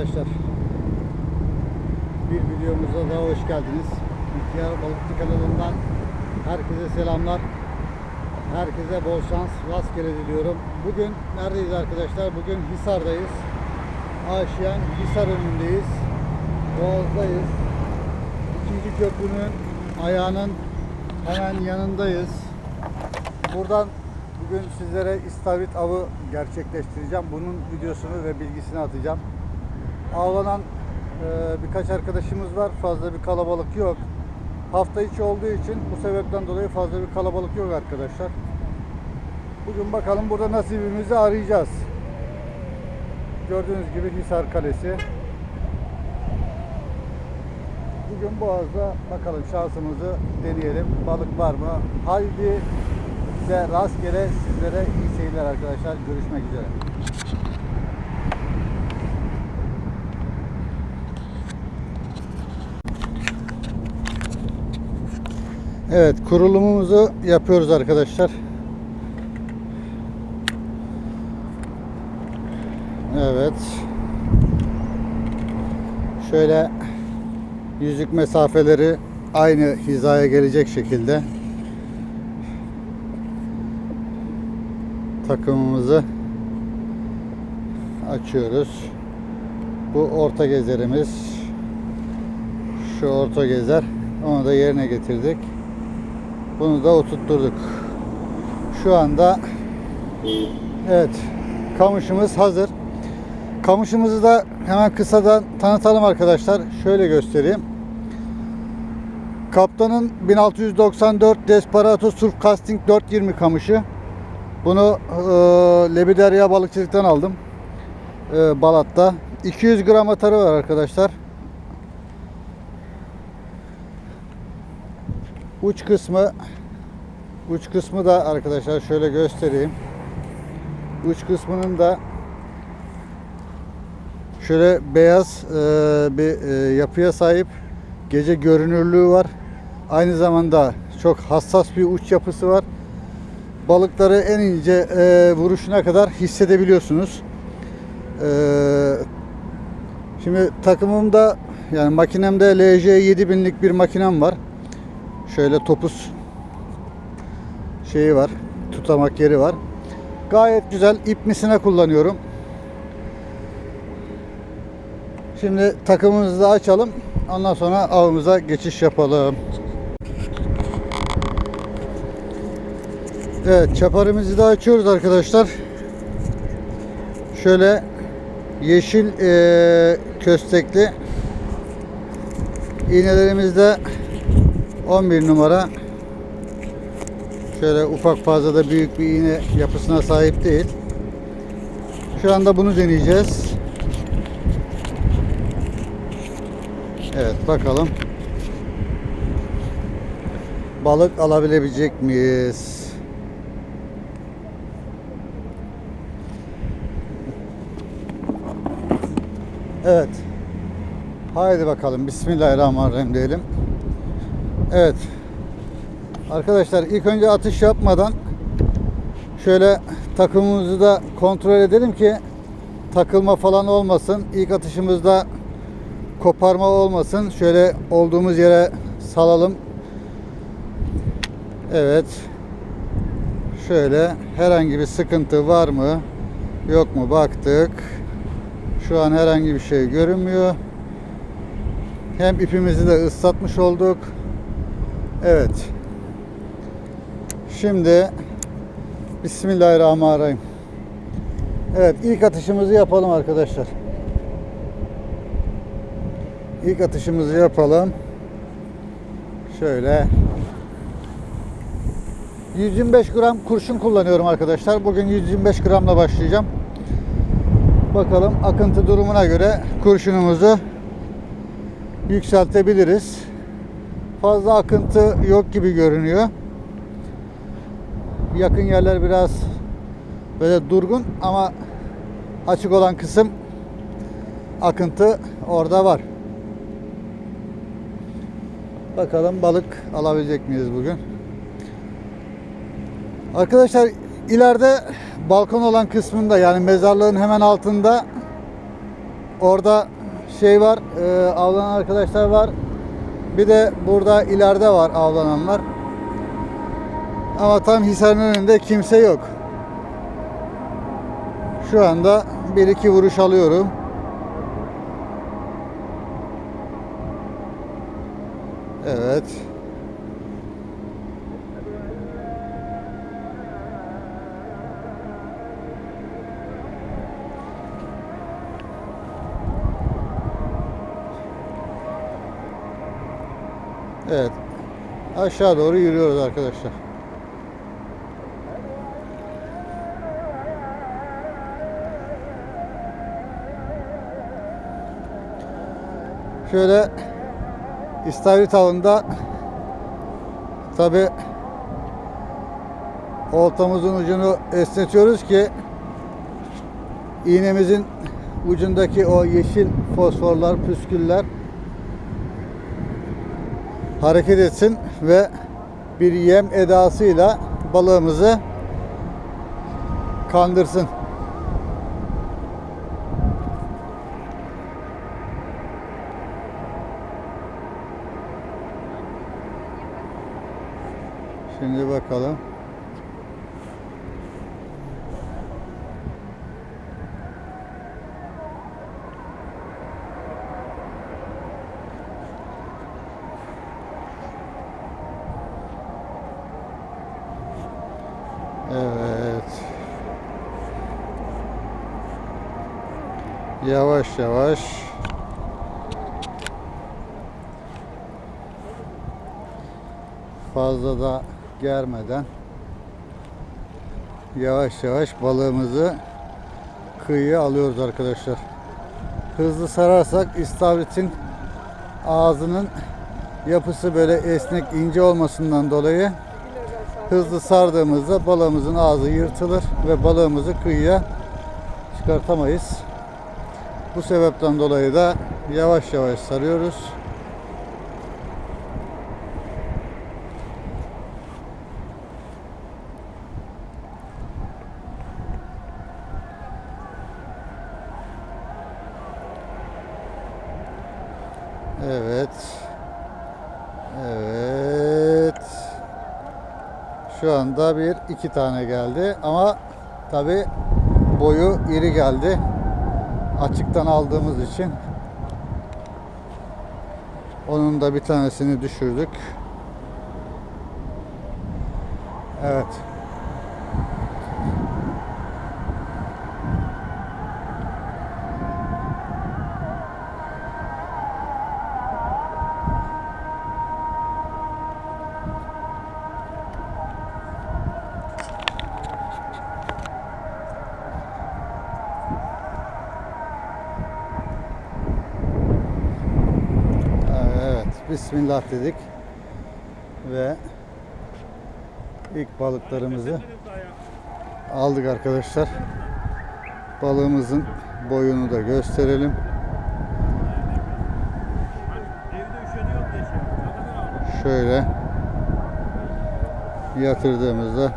arkadaşlar. Bir videomuza daha hoş geldiniz. İhtiyar Balıkçı kanalından herkese selamlar. Herkese bol şans, rastgele diliyorum. Bugün neredeyiz arkadaşlar? Bugün Hisar'dayız. Aşiyan Hisar önündeyiz. Boğaz'dayız. İkinci köprünün ayağının hemen yanındayız. Buradan bugün sizlere istavrit avı gerçekleştireceğim. Bunun videosunu ve bilgisini atacağım. Avlanan e, birkaç arkadaşımız var. Fazla bir kalabalık yok. Hafta içi olduğu için bu sebepten dolayı fazla bir kalabalık yok arkadaşlar. Bugün bakalım burada nasibimizi arayacağız. Gördüğünüz gibi Hisar Kalesi. Bugün Boğaz'da bakalım şansımızı deneyelim. Balık var mı? Haydi size rastgele sizlere iyi seyirler arkadaşlar. Görüşmek üzere. Evet kurulumumuzu yapıyoruz arkadaşlar. Evet. Şöyle yüzük mesafeleri aynı hizaya gelecek şekilde takımımızı açıyoruz. Bu orta gezerimiz. Şu orta gezer. Onu da yerine getirdik. Bunu da oturtturduk. Şu anda evet kamışımız hazır. Kamışımızı da hemen kısadan tanıtalım arkadaşlar. Şöyle göstereyim. Kaptanın 1694 Desperado Surf Casting 420 kamışı. Bunu e, Lebiderya balıkçılıktan aldım. E, Balat'ta. 200 gram atarı var arkadaşlar. Uç kısmı uç kısmı da arkadaşlar şöyle göstereyim. Uç kısmının da şöyle beyaz e, bir e, yapıya sahip gece görünürlüğü var. Aynı zamanda çok hassas bir uç yapısı var. Balıkları en ince e, vuruşuna kadar hissedebiliyorsunuz. E, şimdi takımımda yani makinemde LJ 7000'lik bir makinem var. Şöyle topuz şeyi var. Tutamak yeri var. Gayet güzel ip misine kullanıyorum. Şimdi takımımızı da açalım. Ondan sonra avımıza geçiş yapalım. Evet çaparımızı da açıyoruz arkadaşlar. Şöyle yeşil eee, köstekli iğnelerimizde 11 numara şöyle ufak fazla da büyük bir iğne yapısına sahip değil. Şu anda bunu deneyeceğiz. Evet bakalım. Balık alabilecek miyiz? Evet. Haydi bakalım. Bismillahirrahmanirrahim diyelim. Evet. Arkadaşlar ilk önce atış yapmadan şöyle takımımızı da kontrol edelim ki takılma falan olmasın. İlk atışımızda koparma olmasın. Şöyle olduğumuz yere salalım. Evet. Şöyle herhangi bir sıkıntı var mı? Yok mu? Baktık. Şu an herhangi bir şey görünmüyor. Hem ipimizi de ıslatmış olduk. Evet. Şimdi Bismillahirrahmanirrahim. Evet ilk atışımızı yapalım arkadaşlar. İlk atışımızı yapalım. Şöyle 125 gram kurşun kullanıyorum arkadaşlar. Bugün 125 gramla başlayacağım. Bakalım akıntı durumuna göre kurşunumuzu yükseltebiliriz. Fazla akıntı yok gibi görünüyor. Yakın yerler biraz böyle durgun ama açık olan kısım akıntı orada var. Bakalım balık alabilecek miyiz bugün? Arkadaşlar ileride balkon olan kısmında yani mezarlığın hemen altında orada şey var, e, avlanan arkadaşlar var. Bir de burada ileride var avlananlar. Ama tam Hisar'ın önünde kimse yok. Şu anda bir iki vuruş alıyorum. Evet. Evet. Aşağı doğru yürüyoruz arkadaşlar. Şöyle İstavrit avında tabi oltamızın ucunu esnetiyoruz ki iğnemizin ucundaki o yeşil fosforlar, püsküller hareket etsin ve bir yem edasıyla balığımızı kandırsın. Şimdi bakalım. Yavaş yavaş. Fazla da germeden yavaş yavaş balığımızı kıyıya alıyoruz arkadaşlar. Hızlı sararsak istavritin ağzının yapısı böyle esnek ince olmasından dolayı hızlı sardığımızda balığımızın ağzı yırtılır ve balığımızı kıyıya çıkartamayız. Bu sebepten dolayı da yavaş yavaş sarıyoruz. Evet. Evet. Şu anda bir iki tane geldi ama tabi boyu iri geldi. Açıktan aldığımız için onun da bir tanesini düşürdük. Evet. Bismillah dedik ve ilk balıklarımızı aldık arkadaşlar. Balığımızın boyunu da gösterelim. Şöyle yatırdığımızda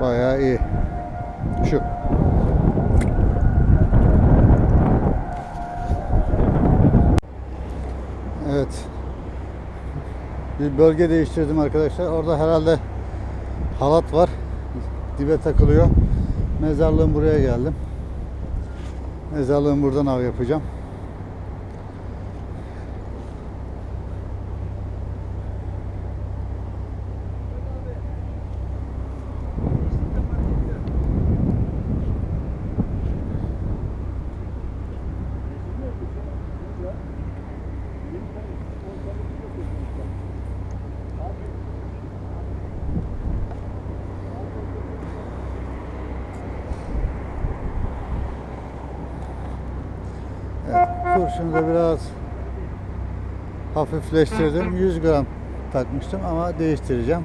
bayağı iyi. Şu. Evet. Bir bölge değiştirdim arkadaşlar. Orada herhalde halat var. Dibe takılıyor. Mezarlığın buraya geldim. Mezarlığın buradan av yapacağım. Kurşunu da biraz hafifleştirdim. 100 gram takmıştım ama değiştireceğim.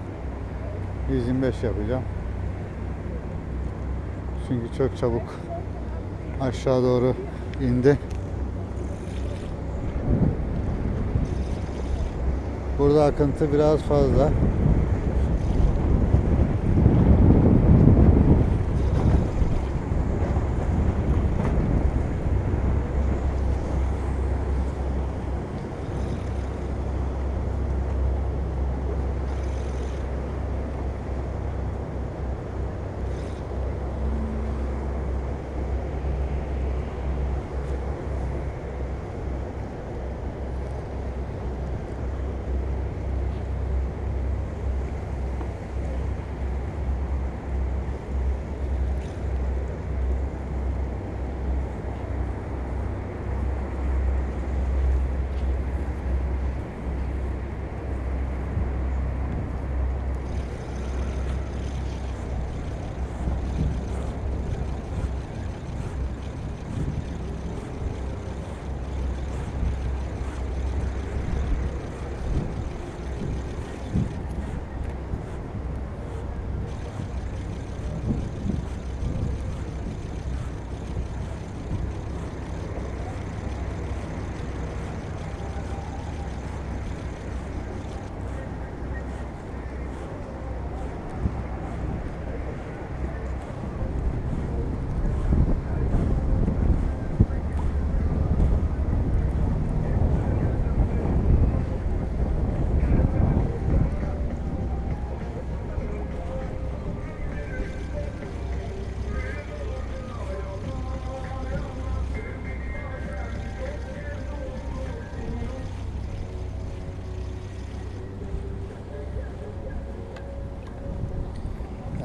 125 yapacağım. Çünkü çok çabuk aşağı doğru indi. Burada akıntı biraz fazla.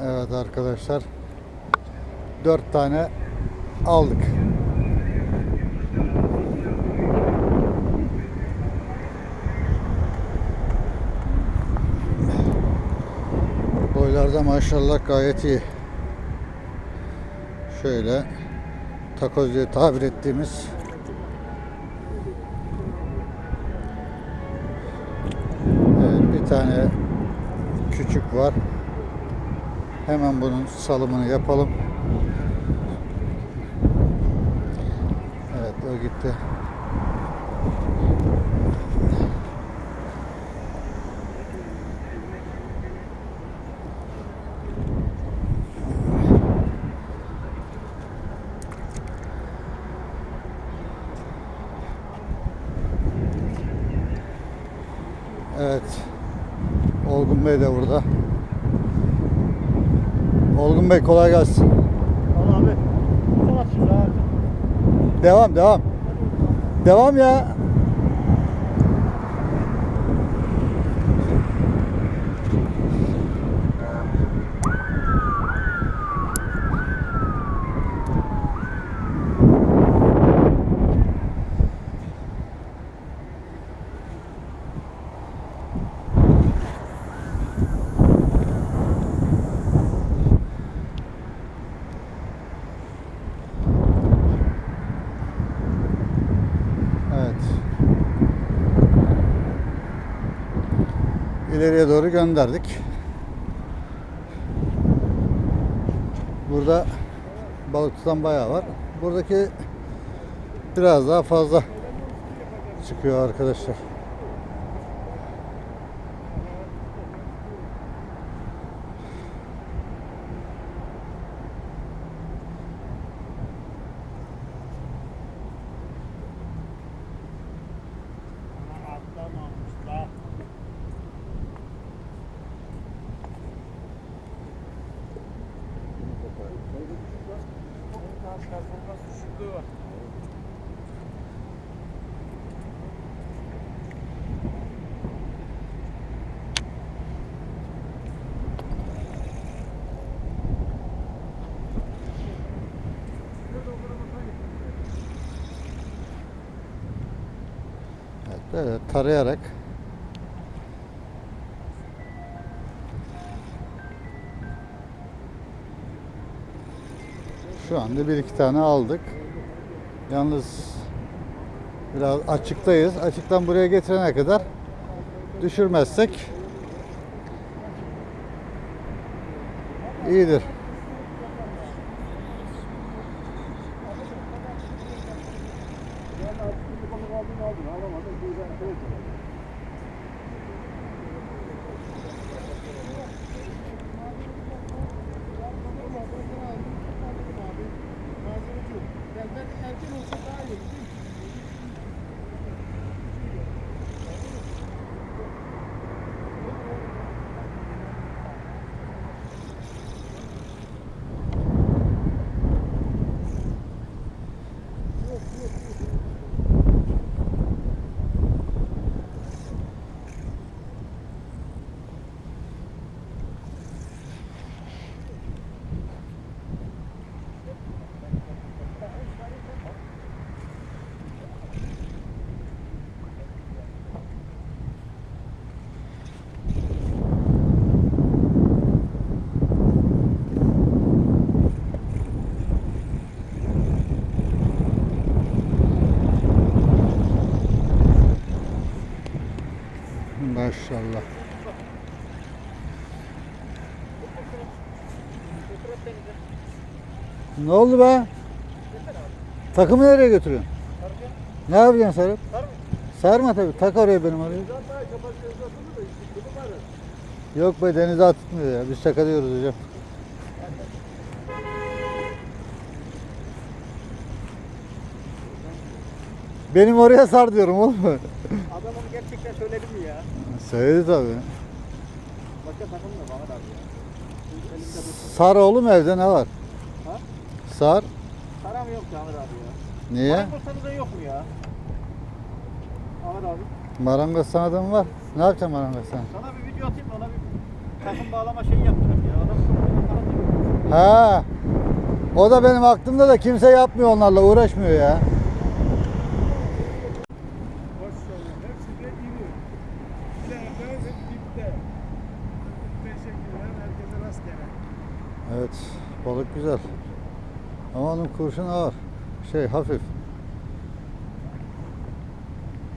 Evet arkadaşlar. Dört tane aldık. Boylarda maşallah gayet iyi. Şöyle takoz diye tabir ettiğimiz Evet, bir tane küçük var. Hemen bunun salımını yapalım. Evet o gitti. Evet. Olgun Bey de burada. Olgun Bey kolay gelsin. Al abi. Son at şimdi abi. Devam devam. Devam ya. Evet. İleriye doğru gönderdik. Burada balık tutan bayağı var. Buradaki biraz daha fazla çıkıyor arkadaşlar. Atlamamış la. Performans düşüklüğü var. Evet, böyle tarayarak Şu anda bir iki tane aldık. Yalnız biraz açıktayız. Açıktan buraya getirene kadar düşürmezsek iyidir. Maşallah. Ne oldu be? Takımı nereye götürüyorsun? Ne yapacaksın sarıp? Sarma tabii. Tak oraya benim oraya. Yok be denize atmıyor ya. Biz şaka diyoruz hocam. Benim oraya sar diyorum oğlum. Adam onu gerçekten söyledi mi ya? Söyledi tabii. Başka takım da bana da abi ya. Sar oğlum evde ne var? Sar. Para mı yok Ahmet abi ya? Niye? Marangozsanız da yok mu ya? Ahmet abi. Marangoz sana da mı var? Ne yapacaksın marangoz sen? Sana bir video atayım da ona bir takım bağlama şeyi yapacağım ya. Adam. Ha. O da benim aklımda da kimse yapmıyor onlarla uğraşmıyor ya. Evet balık güzel. Kurşun ağır. Şey hafif.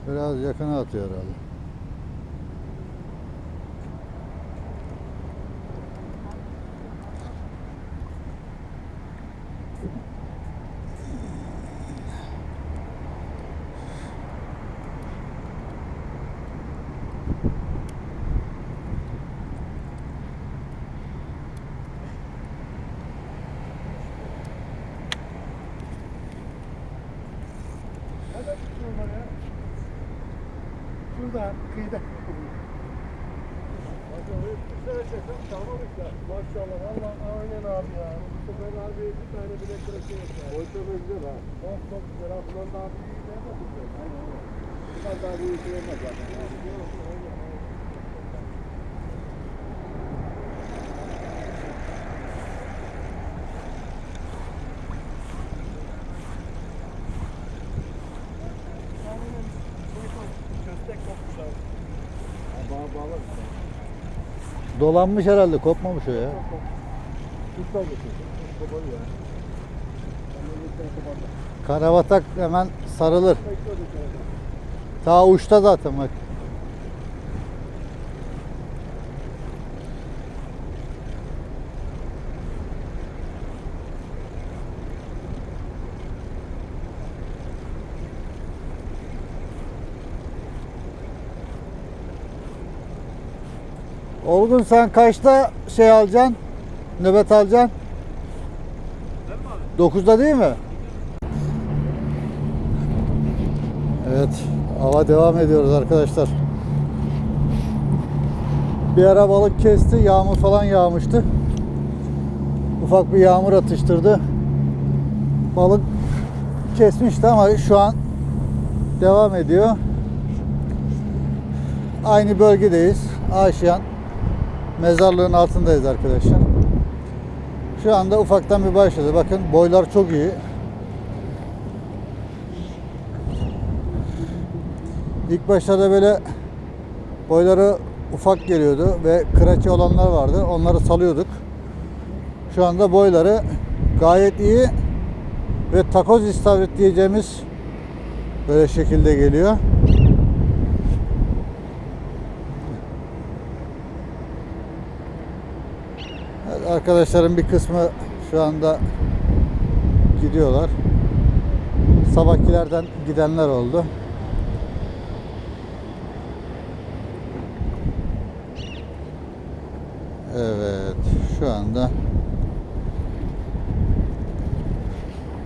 Biraz yakına atıyor herhalde. Hadi şurada ya. Şurada kıyıda. Maşallah valla aynen abi ya. Bu sefer abi bir tane bile kırık yok ya. O çok güzel ha. Çok çok güzel abi. Bundan daha büyük ne yapacağız? Aynen öyle. Bundan Dolanmış herhalde kopmamış o ya. Karabatak hemen sarılır. Ta uçta zaten bak. Olgun sen kaçta şey alacaksın? Nöbet alacaksın? 9'da değil mi? Evet, hava devam ediyoruz arkadaşlar. Bir ara balık kesti, yağmur falan yağmıştı. Ufak bir yağmur atıştırdı. Balık kesmişti ama şu an devam ediyor. Aynı bölgedeyiz. Aşiyan mezarlığın altındayız arkadaşlar. Şu anda ufaktan bir başladı. Bakın boylar çok iyi. İlk başlarda böyle boyları ufak geliyordu ve kıraçı olanlar vardı. Onları salıyorduk. Şu anda boyları gayet iyi ve takoz istavrit diyeceğimiz böyle şekilde geliyor. Evet, arkadaşların bir kısmı şu anda gidiyorlar. Sabahkilerden gidenler oldu. Evet, şu anda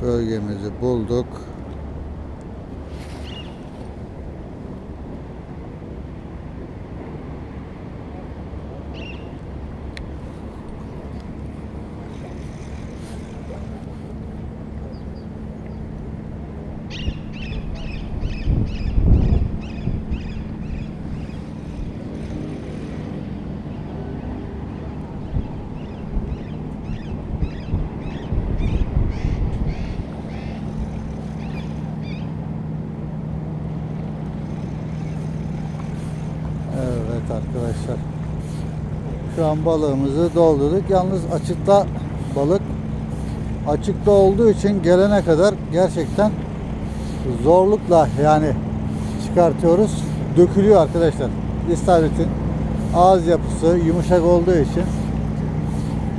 bölgemizi bulduk. Evet arkadaşlar. An balığımızı doldurduk. Yalnız açıkta balık açıkta olduğu için gelene kadar gerçekten zorlukla yani çıkartıyoruz. Dökülüyor arkadaşlar. İstavritin ağız yapısı yumuşak olduğu için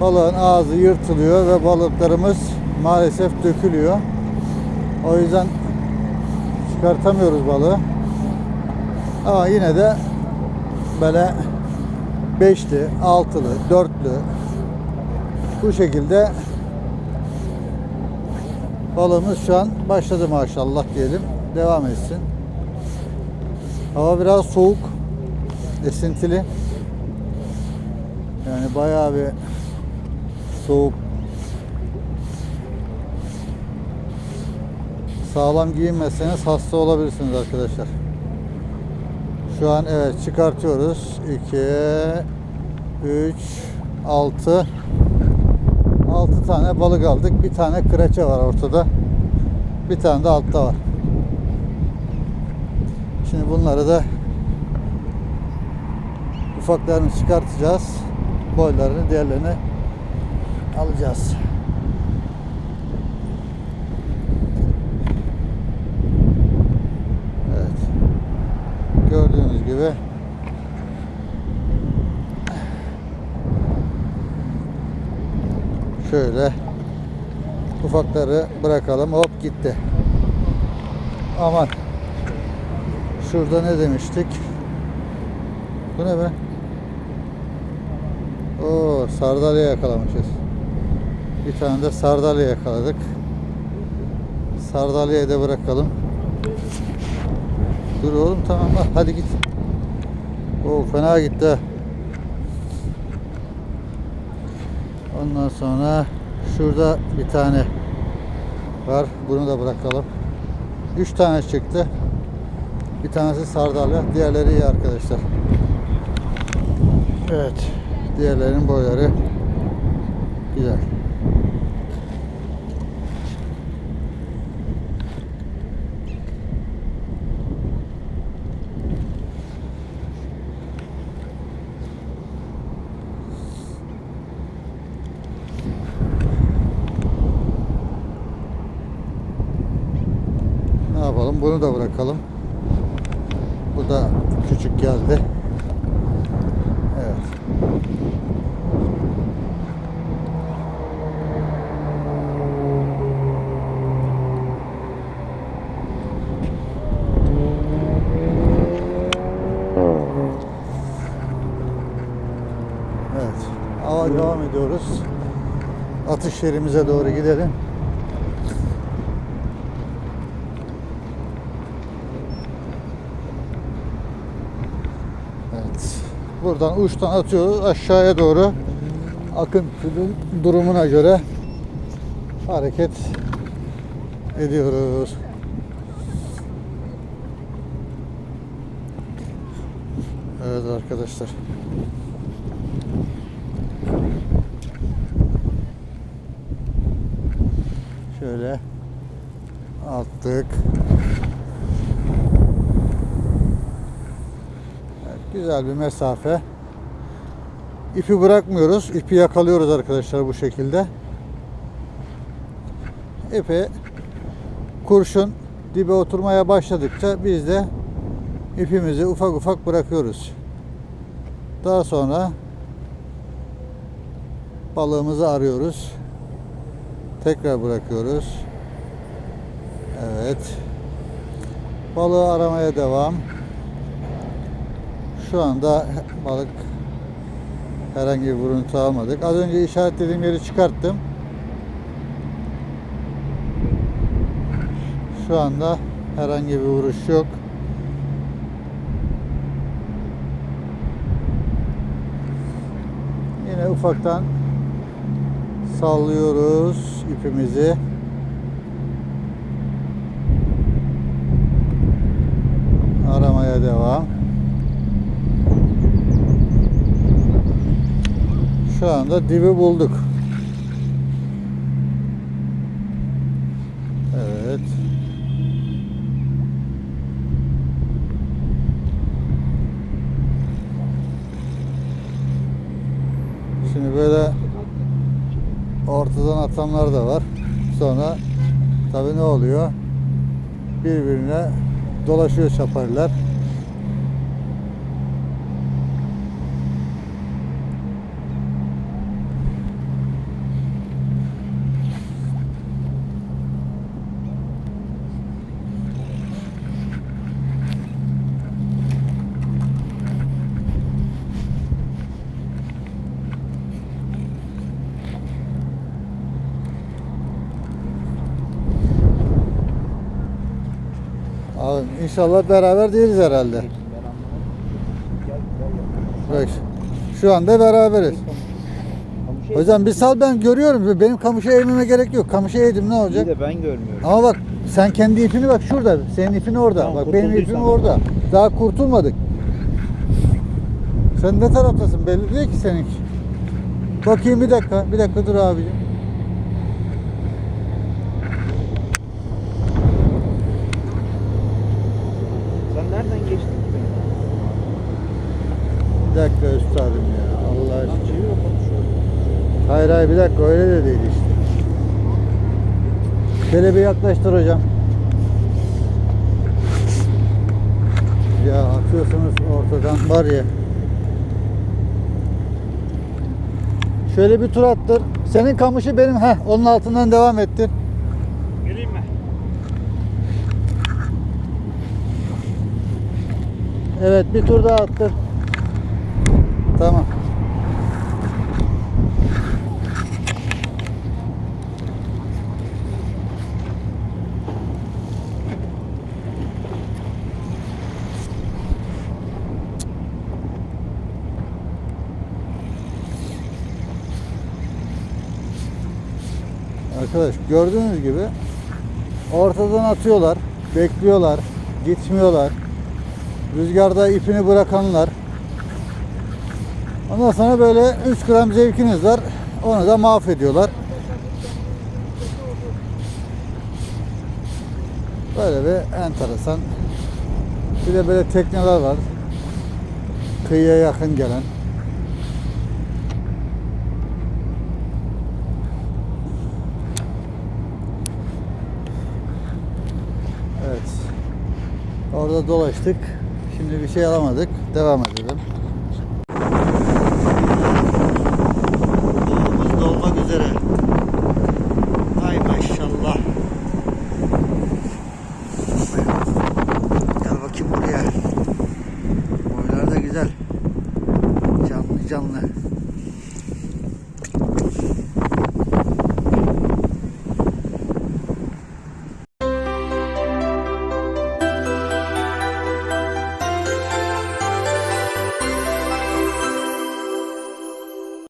balığın ağzı yırtılıyor ve balıklarımız maalesef dökülüyor. O yüzden çıkartamıyoruz balığı. Ama yine de böyle beşli, altılı, dörtlü bu şekilde balığımız şu an başladı maşallah diyelim. Devam etsin. Hava biraz soğuk, esintili. Yani bayağı bir soğuk. Sağlam giyinmezseniz hasta olabilirsiniz arkadaşlar. Şu an evet çıkartıyoruz. 2 3 6 6 tane balık aldık. Bir tane kıraça var ortada. Bir tane de altta var. Şimdi bunları da ufaklarını çıkartacağız. Boylarını diğerlerini alacağız. Evet. Gibi şöyle ufakları bırakalım. Hop gitti. Aman. Şurada ne demiştik? Bu ne be? Oo, sardalya yakalamışız. Bir tane de sardalya yakaladık. Sardalyayı da bırakalım. Dur oğlum tamam hadi git. Oo fena gitti. Ondan sonra şurada bir tane var. Bunu da bırakalım. Üç tane çıktı. Bir tanesi sardalya. Diğerleri iyi arkadaşlar. Evet. Diğerlerinin boyları güzel. Ne yapalım? Bunu da bırakalım. Bu da küçük geldi. Evet. Evet. Ava devam ediyoruz. Atış yerimize doğru gidelim. Evet. Buradan uçtan atıyoruz aşağıya doğru. Akıntının durumuna göre hareket ediyoruz. Evet arkadaşlar. Şöyle attık. Evet, güzel bir mesafe. İpi bırakmıyoruz. İpi yakalıyoruz arkadaşlar bu şekilde. İpi kurşun dibe oturmaya başladıkça biz de ipimizi ufak ufak bırakıyoruz. Daha sonra balığımızı arıyoruz. Tekrar bırakıyoruz. Evet. Balığı aramaya devam. Şu anda balık herhangi bir vuruntu almadık. Az önce işaretlediğim yeri çıkarttım. Şu anda herhangi bir vuruş yok. Yine ufaktan sallıyoruz ipimizi. Aramaya devam. Şu anda dibi bulduk. Evet. Şimdi böyle ortadan atanlar da var. Sonra tabii ne oluyor? Birbirine dolaşıyor çaparlar. Abi inşallah beraber değiliz herhalde. Bak şu anda beraberiz. Hocam bir sal ben görüyorum. Benim kamışa eğmeme gerek yok. Kamışa eğdim ne iyi olacak? de ben görmüyorum. Ama bak sen kendi ipini bak şurada. Senin ipin orada. Tamam, bak benim ipim orada. Daha kurtulmadık. Sen ne taraftasın? Belli değil ki seninki. Bakayım bir dakika. Bir dakika dur abicim. Bir dakika üstadım ya. Allah Lan aşkına. çevir bakalım şöyle. Hayır bir dakika öyle de değil işte. Şöyle bir yaklaştır hocam. Ya atıyorsunuz ortadan var ya. Şöyle bir tur attır. Senin kamışı benim. Heh, onun altından devam ettir. Geleyim mi? Evet bir tur daha attır. Tamam. Arkadaş gördüğünüz gibi ortadan atıyorlar, bekliyorlar, gitmiyorlar. Rüzgarda ipini bırakanlar. Ondan sonra böyle 3 gram zevkiniz var. Onu da mahvediyorlar. Böyle bir enteresan. Bir de böyle tekneler var. Kıyıya yakın gelen. Evet. Orada dolaştık. Şimdi bir şey alamadık. Devam edelim.